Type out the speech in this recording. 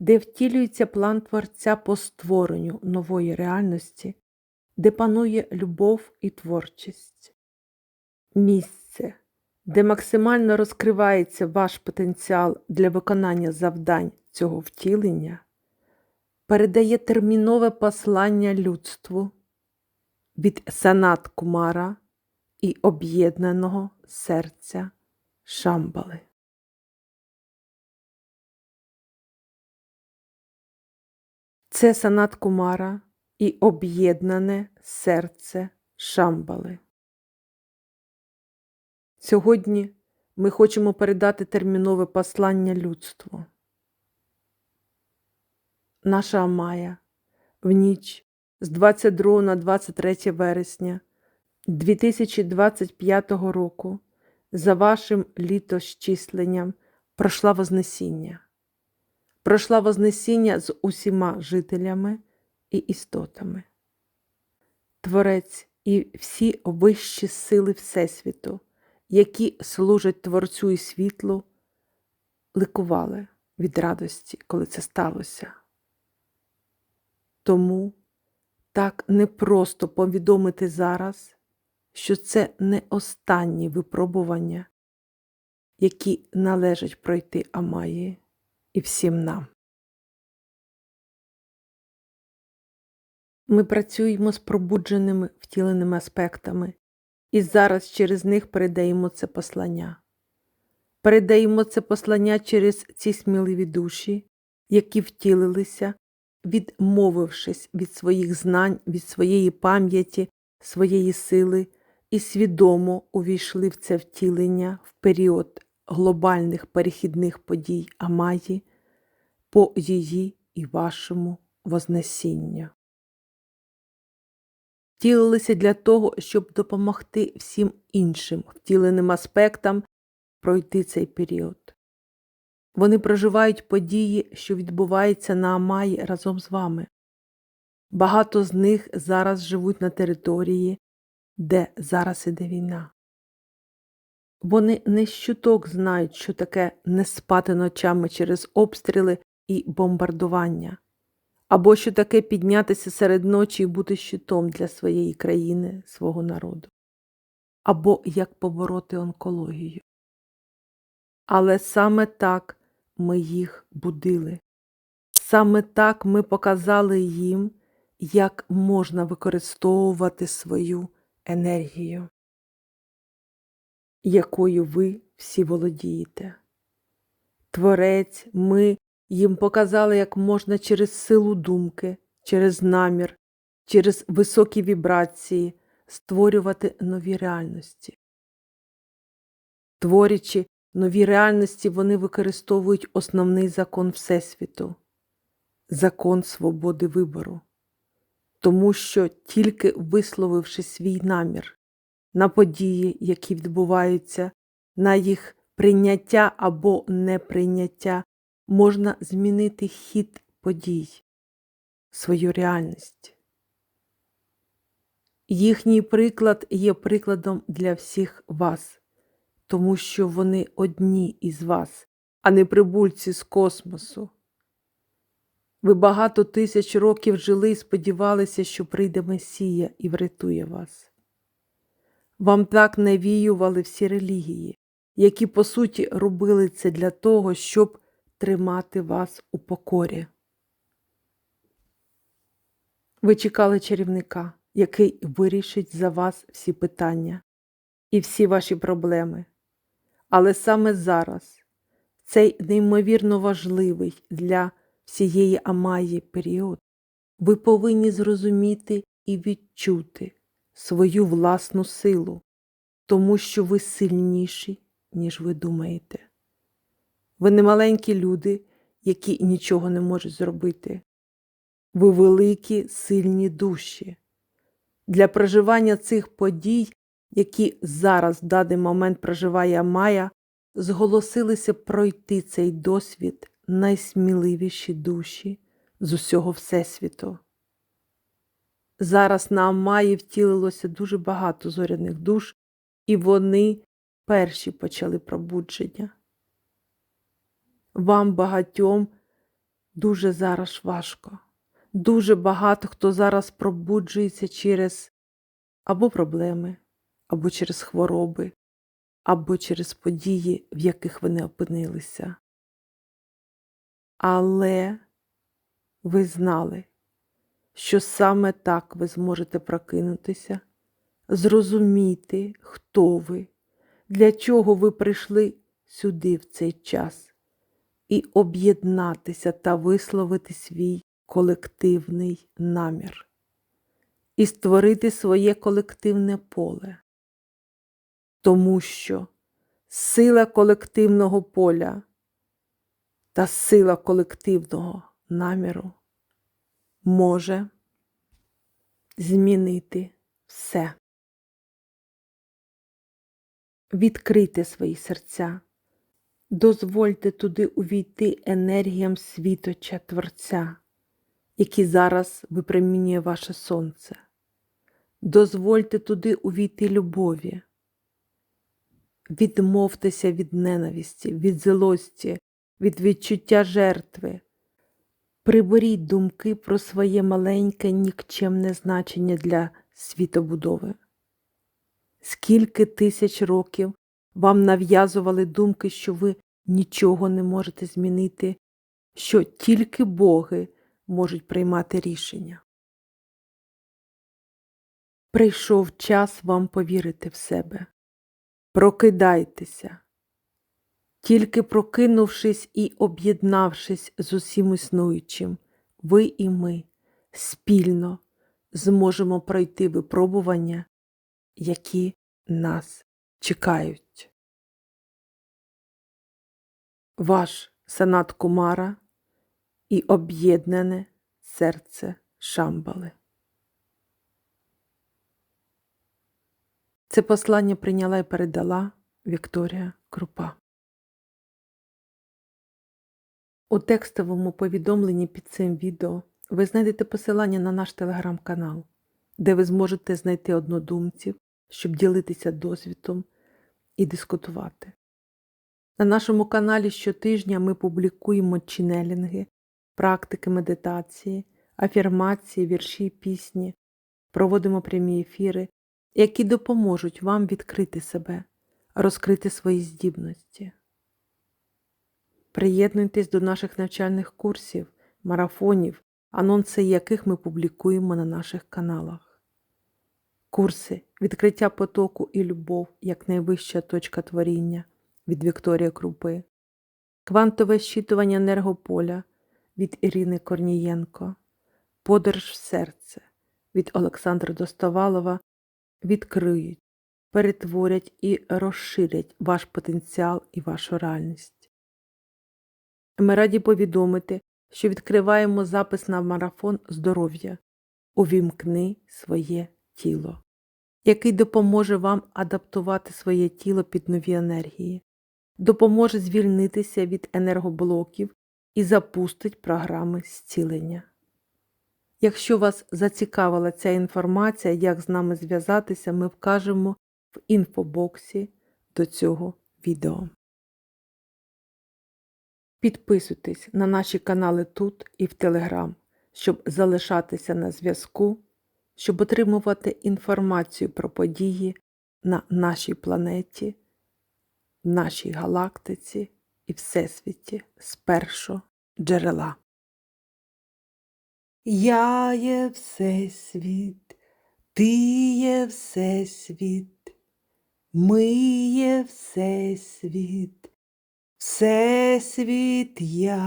де втілюється план Творця по створенню нової реальності, де панує любов і творчість. Місце, де максимально розкривається ваш потенціал для виконання завдань цього втілення, передає термінове послання людству від Санат Кумара і об'єднаного серця Шамбали. Це Санат Кумара і об'єднане серце Шамбали. Сьогодні ми хочемо передати термінове послання людству. Наша Амая в ніч з 22 на 23 вересня 2025 року за вашим літосчисленням пройшла Вознесіння. Пройшла Вознесіння з усіма жителями і істотами. Творець і всі вищі сили Всесвіту, які служать Творцю і світлу, ликували від радості, коли це сталося. Тому так непросто повідомити зараз, що це не останні випробування, які належать пройти Амаї і всім нам. Ми працюємо з пробудженими втіленими аспектами і зараз через них передаємо це послання. Передаємо це послання через ці сміливі душі, які втілилися, відмовившись від своїх знань, від своєї пам'яті, своєї сили і свідомо увійшли в це втілення в період глобальних перехідних подій Амаї по її і вашому Вознесінню. Втілилися для того, щоб допомогти всім іншим втіленим аспектам пройти цей період. Вони проживають події, що відбуваються на Амаї разом з вами. Багато з них зараз живуть на території, де зараз іде війна. Вони не щуток знають, що таке не спати ночами через обстріли і бомбардування, або що таке піднятися серед ночі і бути щитом для своєї країни, свого народу, або як побороти онкологію. Але саме так ми їх будили. Саме так ми показали їм, як можна використовувати свою енергію, якою ви всі володієте. Творець, ми їм показали, як можна через силу думки, через намір, через високі вібрації створювати нові реальності. Творячи нові реальності, вони використовують основний закон Всесвіту закон свободи вибору тому що тільки висловивши свій намір на події, які відбуваються, на їх прийняття або неприйняття, можна змінити хід подій, свою реальність. Їхній приклад є прикладом для всіх вас, тому що вони одні із вас, а не прибульці з космосу. Ви багато тисяч років жили і сподівалися, що прийде Месія і врятує вас. Вам так навіювали всі релігії, які, по суті, робили це для того, щоб тримати вас у покорі. Ви чекали чарівника, який вирішить за вас всі питання і всі ваші проблеми. Але саме зараз цей неймовірно важливий для всієї Амаї період, ви повинні зрозуміти і відчути свою власну силу, тому що ви сильніші, ніж ви думаєте. Ви не маленькі люди, які нічого не можуть зробити. Ви великі, сильні душі. Для проживання цих подій, які зараз в даний момент проживає Майя, зголосилися пройти цей досвід найсміливіші душі з усього Всесвіту. Зараз на Амаї втілилося дуже багато зоряних душ, і вони перші почали пробудження. Вам багатьом дуже зараз важко. Дуже багато хто зараз пробуджується через або проблеми, або через хвороби, або через події, в яких вони опинилися. Але ви знали, що саме так ви зможете прокинутися, зрозуміти, хто ви, для чого ви прийшли сюди в цей час, і об'єднатися та висловити свій колективний намір, і створити своє колективне поле. Тому що сила колективного поля та сила колективного наміру може змінити все. Відкрийте свої серця, дозвольте туди увійти енергіям світоча Творця, який зараз випромінює ваше сонце. Дозвольте туди увійти любові. Відмовтеся від ненависті, від злості, від відчуття жертви. Приберіть думки про своє маленьке нікчемне значення для світобудови. Скільки тисяч років вам нав'язували думки, що ви нічого не можете змінити, що тільки боги можуть приймати рішення. Прийшов час вам повірити в себе. Прокидайтеся. Тільки прокинувшись і об'єднавшись з усім існуючим, ви і ми спільно зможемо пройти випробування, які нас чекають. Ваш Санат Кумара і об'єднане серце Шамбали. Це послання прийняла і передала Вікторія Крупа. У текстовому повідомленні під цим відео ви знайдете посилання на наш телеграм-канал, де ви зможете знайти однодумців, щоб ділитися досвідом і дискутувати. На нашому каналі щотижня ми публікуємо ченелінги, практики медитації, афірмації, вірші, пісні, проводимо прямі ефіри, які допоможуть вам відкрити себе, розкрити свої здібності. Приєднуйтесь до наших навчальних курсів, марафонів, анонси яких ми публікуємо на наших каналах. Курси Відкриття потоку і любов як найвища точка творіння від Вікторії Крупи, Квантове щитування енергополя від Ірини Корнієнко, Подорож в серце від Олександра Достовалова відкриють, перетворять і розширять ваш потенціал і вашу реальність. Ми раді повідомити, що відкриваємо запис на марафон здоров'я Увімкни своє тіло, який допоможе вам адаптувати своє тіло під нові енергії, допоможе звільнитися від енергоблоків і запустить програми зцілення. Якщо вас зацікавила ця інформація, як з нами зв'язатися, ми вкажемо в інфобоксі до цього відео. Підписуйтесь на наші канали тут і в Телеграм, щоб залишатися на зв'язку, щоб отримувати інформацію про події на нашій планеті, нашій галактиці і Всесвіті з першого джерела. Я є Всесвіт, ти є Всесвіт, ми є Всесвіт. Всесвіт я.